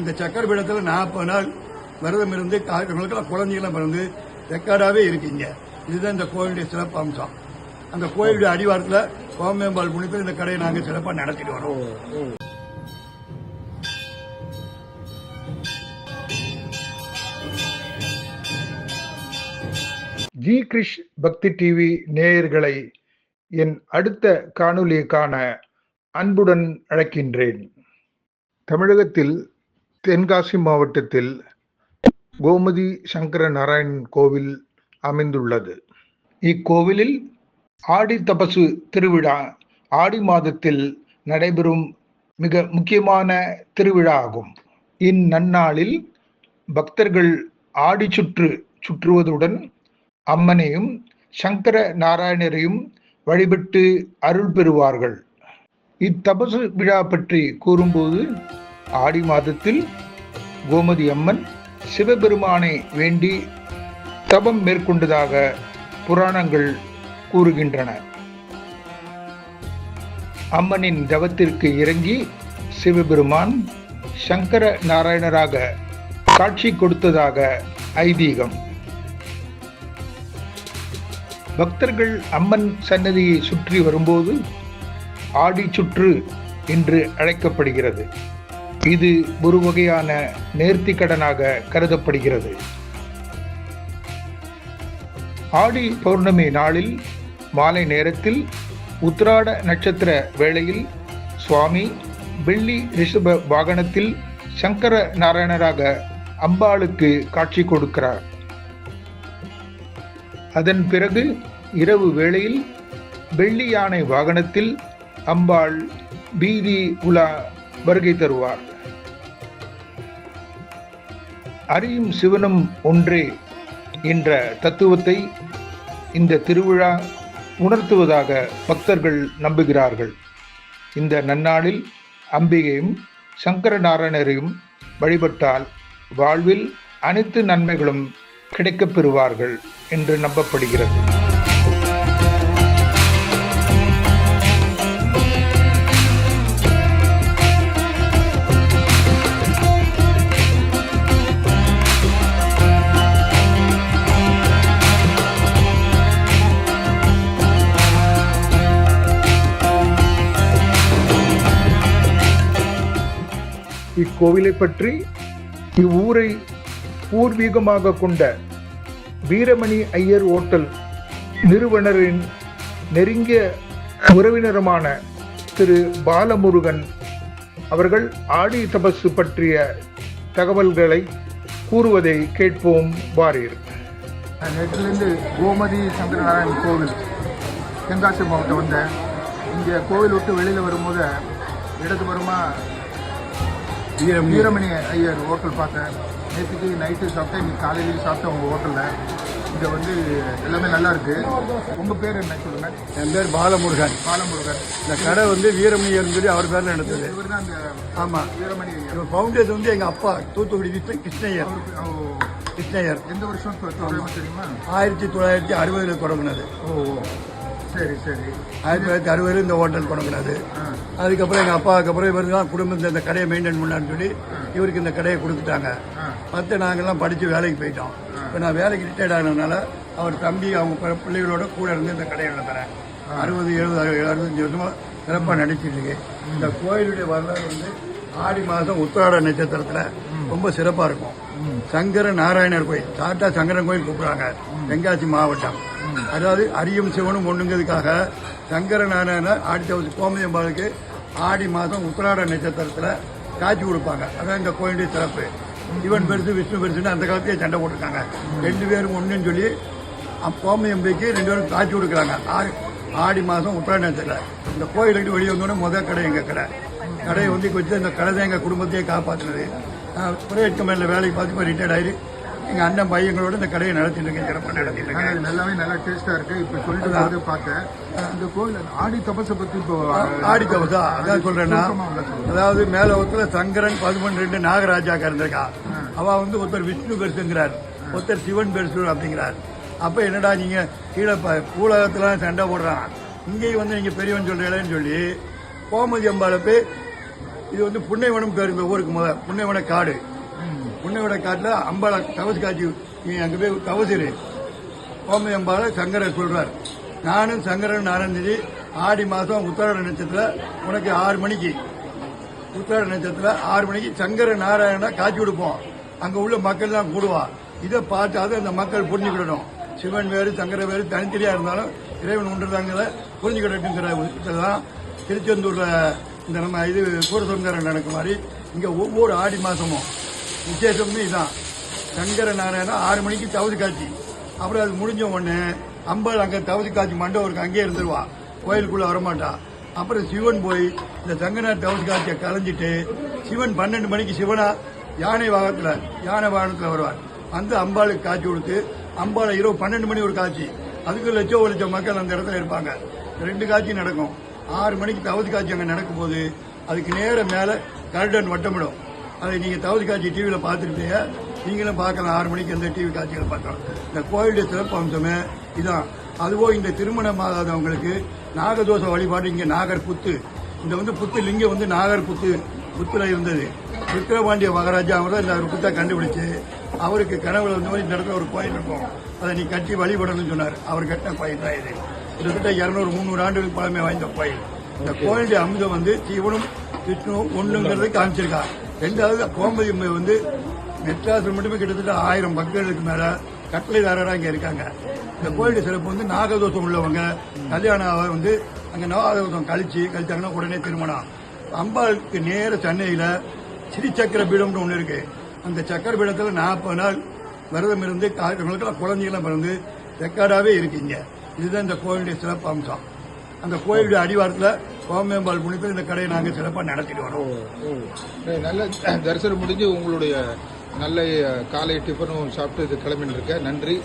அந்த சக்கர பீடத்தில் நாற்பது நாள் விரதம் இருந்து காரியங்களுக்கெல்லாம் குழந்தைகள்லாம் பிறந்து ரெக்கார்டாகவே இருக்கீங்க. இதுதான் இந்த கோயிலுடைய சிறப்பு அம்சம் அந்த கோயிலுடைய அடிவாரத்தில் கோமேம்பால் முனிப்பில் இந்த கடையை நாங்கள் சிறப்பாக நடத்திட்டு வரோம். ஜி. கிரிஷ் பக்தி டிவி நேயர்களை என் அடுத்த காணொளியை காண அன்புடன் அழைக்கின்றேன். தமிழகத்தில் தென்காசி மாவட்டத்தில் கோமதி சங்கர நாராயண் கோவில் அமைந்துள்ளது. இக்கோவிலில் ஆடி தபசு திருவிழா ஆடி மாதத்தில் நடைபெறும் மிக முக்கியமான திருவிழா ஆகும். இந்நன்னாளில் பக்தர்கள் ஆடி சுற்று சுற்றுவதுடன் அம்மனையும் சங்கர நாராயணரையும் வழிபட்டு அருள் பெறுவார்கள். இத்தபசு விழா பற்றி கூறும்போது ஆடி மாதத்தில் கோமதி அம்மன் சிவபெருமானை வேண்டி தபம் மேற்கொண்டதாக புராணங்கள் கூறுகின்றன. அம்மனின் தவத்திற்கு இறங்கி சிவபெருமான் சங்கர நாராயணராக காட்சி கொடுத்ததாக ஐதீகம். பக்தர்கள் அம்மன் சன்னதியை சுற்றி வரும்போது ஆடி சுற்று என்று அழைக்கப்படுகிறது. இது ஒரு வகையான நேர்த்திக்கடனாக கருதப்படுகிறது. ஆடி பௌர்ணமி நாளில் மாலை நேரத்தில் உத்திராட நட்சத்திர வேளையில் சுவாமி வெள்ளி ரிஷப வாகனத்தில் சங்கர நாராயணராக அம்பாளுக்கு காட்சி கொடுக்கிறார். அதன் பிறகு இரவு வேளையில் வெள்ளி யானை வாகனத்தில் அம்பாள் பீதி உலா வருகை தருவார். அறியும் சிவனும் ஒன்றே என்ற தத்துவத்தை இந்த திருவிழா உணர்த்துவதாக பக்தர்கள் நம்புகிறார்கள். இந்த நன்னாளில் அம்பிகையும் சங்கரநாராயணரையும் வழிபட்டால் வாழ்வில் அனைத்து நன்மைகளும் கிடைக்கப் பெறுவார்கள் என்று நம்பப்படுகிறது. இக்கோவிலை பற்றி இவ்வூரை பூர்வீகமாக கொண்ட வீரமணி ஐயர் ஓட்டல் நிறுவனரின் நெருங்கிய உறவினருமான திரு பாலமுருகன் அவர்கள் ஆடி தபசு பற்றிய தகவல்களை கூறுவதை கேட்போம் வாரீர் நேற்றிலிருந்து கோமதி சங்கரநாராயண் கோவில் தென்காசி மாவட்டம் வந்தேன். இங்கே கோவில் விட்டு வெளியில் வரும்போது இடதுபுறமாக வீரம் வீரமணி ஐயர் ஹோட்டல் பார்த்தேன். நேற்றுக்கு நைட்டு சாப்பிட்டேன். இன்னைக்கு காலையிலேயும் சாப்பிட்டேன் உங்கள் ஹோட்டலில் இங்கே வந்து எல்லாமே நல்லா இருக்கு. உங்கள் பேர் என்ன சொல்லுங்கள் என் பேர் பாலமுருகன். பாலமுருகன். இந்த கடை வந்து வீரமணியர்னு சொல்லி அவர் பேரில் நடத்துது இவர் தான் ஆமாம் வீரமணி ஐயர். ஃபவுண்டேஷன் வந்து எங்கள் அப்பா தூத்துக்குடி கிருஷ்ண- கிருஷ்ணய்யர். கிருஷ்ணய்யர். எந்த வருஷம் தெரியுமா? ஆயிரத்தி தொள்ளாயிரத்தி அறுபதில் தொடங்கினது. ஓ. சரி சரி. ஆயிரத்தி தொள்ளாயிரத்தி அறுபதில் இந்த ஹோட்டல் தொடங்கினது. ஆ. அதுக்கப்புறம் எங்கள் அப்பாவுக்கு அப்புறம் இவர் தான் குடும்பத்தில் இந்த கடையை மெயின்டைன் பண்ணான்னு சொல்லி இவருக்கு இந்த கடையை கொடுத்துட்டாங்க. மற்ற நாங்கள்லாம் படித்து வேலைக்கு போயிட்டோம். இப்போ நான் வேலைக்கு ரிட்டையர்ட் ஆனதுனால அவர் தம்பி அவங்க பிள்ளைகளோட கூட இருந்து இந்த கடையை நடத்துகிறேன் அறுபது எழுபது அறுபத்தஞ்சு வருஷமாக சிறப்பாக நடிச்சிட்டு இருக்கு. இந்த கோயிலுடைய வரலாறு வந்து ஆடி மாதம் உத்திராட நட்சத்திரத்தில் ரொம்ப சிறப்பாக இருக்கும். சங்கர நாராயணர் கோயில். சாட்டா சங்கரன் கோயில் கூப்பிடுறாங்க. தென்காசி மாவட்டம். அதாவது அரியும் சிவனும் ஒண்ணுங்கிறதுக்காக சங்கர நாராயணர் ஆடி தவசி கோமதியம்பாளுக்கு ஆடி மாதம் உத்திராட நட்சத்திரத்தில் காட்சி கொடுப்பாங்க. அதான் இந்த கோயிலுடைய சிறப்பு. சிவன் பெருசு விஷ்ணு பெருசுன்னு அந்த காலத்தையே சண்டை போட்டிருக்காங்க. ரெண்டு பேரும் ஒன்றுன்னு சொல்லி கோமதியம்பிக்கு ரெண்டு பேரும் காட்சி கொடுக்குறாங்க. ஆடி ஆடி மாதம் உத்திராட நட்சத்திரம் இந்த கோயிலுக்கு வெளியே வந்தோடனே முதல் கடை எங்கள் கடை? கடையை வந்து வச்சு இந்த கடை தான் எங்கள் குடும்பத்தையே காப்பாற்றினது பிரைவேட் கம்பெனியில் வேலைக்கு பார்த்து இப்போ ரிட்டையர்ட் ஆகி எங்கள் அண்ணன் பையங்களோட இந்த கடையை நடத்திட்டு இருக்கேன் சிறப்பாக நடத்திட்டு இருக்கேன். எல்லாமே நல்லா டேஸ்டா இருக்கு. இப்ப சொல்லிட்டு போது பார்த்தேன். இந்த கோவில் ஆடி தபசை பத்தி இப்போ ஆடி தவசா அதான் சொல்லுங்க. அதாவது மேல ஒருத்தர சங்கரன் பதிமூணு ரெண்டு நாகராஜாக்கா இருந்திருக்கா. அவ வந்து ஒருத்தர் விஷ்ணு பெருசுங்கிறார். ஒருத்தர் சிவன் பெருசு அப்படிங்கிறார். அப்ப என்னடா நீங்க கீழே பூலகத்துல சண்டை போடுறான். இங்கேயும் வந்து நீங்க பெரியவன் சொல்றீங்களேன்னு சொல்லி கோமதி அம்பாளை போய் இது வந்து புன்னைவனம் பேர் இந்த ஊருக்கு முத புன்னைவன காடு. புன்னைவன காட்டுல அம்பாளை தவசு காட்சி நீ அங்க போய் தவசிரு கோமதி அம்பாளை சங்கரர் சொல்றார். நானும் சங்கரன் ஆனந்திரி ஆடி மாசம் உத்தராட நட்சத்திரத்துல உனக்கு ஆறு மணிக்கு. உத்தராட நட்சத்திரத்துல ஆறு மணிக்கு சங்கர நாராயணா காட்சி கொடுப்போம். அங்க உள்ள மக்கள் தான் கூடுவா. இதை பார்த்தாது அந்த மக்கள் புரிஞ்சுக்கிடணும். சிவன் வேறு சங்கர வேறு தனித்தனியா இருந்தாலும் இறைவன் ஒன்றுதாங்கிறத புரிஞ்சுக்கிடட்டுங்கிற தான் திருச்செந்தூர்ல இந்த நம்ம இது சூரசங்கரன் நடக்கும் மாதிரி இங்கே ஒவ்வொரு ஆடி மாதமும் விசேஷமே இதுதான். சங்கர நாராயணம் ஆறு மணிக்கு தவது காட்சி. அப்புறம் அது முடிஞ்ச உடனே அம்பாள் அங்கே தவது காட்சி மண்டபம் இருக்கு அங்கேயே இருந்துருவா. கோயிலுக்குள்ளே வரமாட்டா. அப்புறம் சிவன் போய் இந்த சங்கநாத் தவது காட்சியை கலைஞ்சிட்டு சிவன் பன்னெண்டு மணிக்கு சிவனா யானை வாகனத்தில் யானை வாகனத்தில் வருவார். வந்து அம்பாளுக்கு காட்சி கொடுத்து அம்பாளை இரவு பன்னெண்டு மணி ஒரு காட்சி. அதுக்கு லட்சம் ஒரு லட்சம் மக்கள் அந்த இடத்துல இருப்பாங்க. ரெண்டு காட்சி நடக்கும். ஆறு மணிக்கு தவது காட்சி நடக்கும் நடக்கும்போது அதுக்கு நேரம் மேலே கருடன் வட்டமிடும். அதை நீங்கள் தவது காட்சி டிவியில் பார்த்துருப்பீங்க நீங்களும் பார்க்கலாம். ஆறு மணிக்கு எந்த டிவி காட்சிகளை பார்க்கலாம் இந்த கோயிலுடைய சிறப்பு அம்சமே இதான். அதுவோ இந்த திருமணம் ஆகாதவங்களுக்கு நாகதோஷ வழிபாடு இங்கே நாகர் புத்து இந்த வந்து புத்து லிங்கம் வந்து நாகர் புத்து புத்துல இருந்தது. விக்கிரபாண்டிய மகாராஜா அவர் தான் இந்த ஒரு புத்தை கண்டுபிடிச்சு அவருக்கு கனவுல வந்து மாதிரி இந்த இடத்துல ஒரு கோயில் இருக்கும். அதை நீ கட்டி வழிபடணும்னு சொன்னார். அவர் கட்டின கோயில் தான் இது. கிட்டத்தட்ட இருநூறு முந்நூறு ஆண்டுகளுக்கு பழமை வாய்ந்த கோயில். இந்த கோயிலுடைய அம்சம் வந்து சிவனும் விஷ்ணுவும் ஒண்ணுங்கிறதை காமிச்சிருக்கா ரெண்டாவது கோமதி அம்மை வந்து மெட்ராஸில் மட்டுமே கிட்டத்தட்ட ஆயிரம் பக்தர்களுக்கு மேல கட்டளைதாரராக இங்க இருக்காங்க. இந்த கோயிலுடைய சிறப்பு வந்து நாகதோஷம் உள்ளவங்க கல்யாணம் வந்து அங்க நாகதோஷம் கழிச்சு கழிச்சாங்கன்னா உடனே திருமணம். அம்பாளுக்கு நேர சென்னையில ஸ்ரீ சக்கர பீடம்னு ஒண்ணு இருக்கு. அந்த சக்கர பீடத்துல நாற்பது நாள் விரதம் இருந்து காரியங்களுக்கெல்லாம் குழந்தைகளாம் பிறந்து ரெக்கார்டாவே இருக்கீங்க இதுதான் இந்த கோயிலுடைய சிறப்பு அம்சம். அந்த கோயிலுடைய அடிவாரத்தில் கோமேம்பாள் முனிப்பில் இந்த கடையை நாங்கள் சிறப்பாக நடத்திட்டு வரோம். நல்ல தரிசனம் முடிஞ்சு உங்களுடைய நல்ல காலை டிஃபனும் சாப்பிட்டு இது கிளம்பின்னு இருக்க. நன்றி.